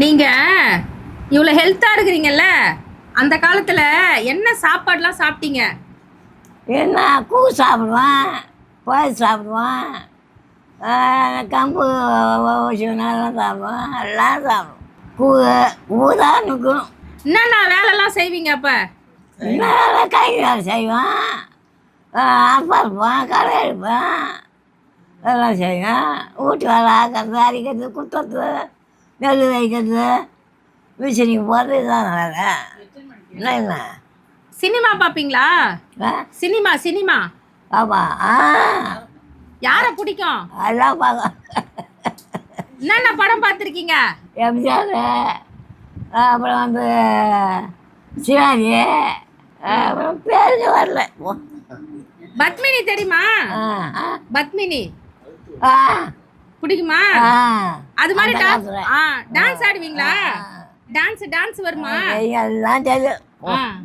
நீங்க இவ்வளோ ஹெல்த்தா இருக்கிறீங்கல்ல? அந்த காலத்துல என்ன சாப்பாடுலாம் சாப்பிட்டீங்க? என்ன கூ சாப்பிடுவேன் பால் சாப்பிடுவேன் கம்பு நல்லா சாப்பிடுவேன் எல்லாம் சாப்பிடுவேன். கூ தான் நிற்கும் என்னென்ன வேலைலாம் செய்வீங்க அப்ப? நல்லா கை வேலை செய்வேன் அப்பா இருப்பேன் கடை எடுப்பேன் எல்லாம் செய்வேன். வீட்டு வேலை ஆக்கிறது அரிக்கிறது குத்துறது நெல் வைக்கிறது. மிஷினிக்கு போகிறது இதுதான் வேலை என்ன என்ன? சினிமா பார்ப்பீங்களா சினிமா சினிமா. ஆமாம் ஆ. யாரை பிடிக்கும்? அதெல்லாம் பார்க்க. என்னென்ன படம் பார்த்துருக்கீங்க? எம்ஜிஆர் அப்புறம் வந்து சிவாஜி. அப்புறம் பேருக்கு வரல. பத்மினி தெரியுமா? பத்மினி. ஆ. பிடிக்குமா? அது மாதிரி டான்ஸ் டான்ஸ் ஆடுவீங்களா? டான்ஸ் டான்ஸ் வருமா? எல்லாம் தெரியும்.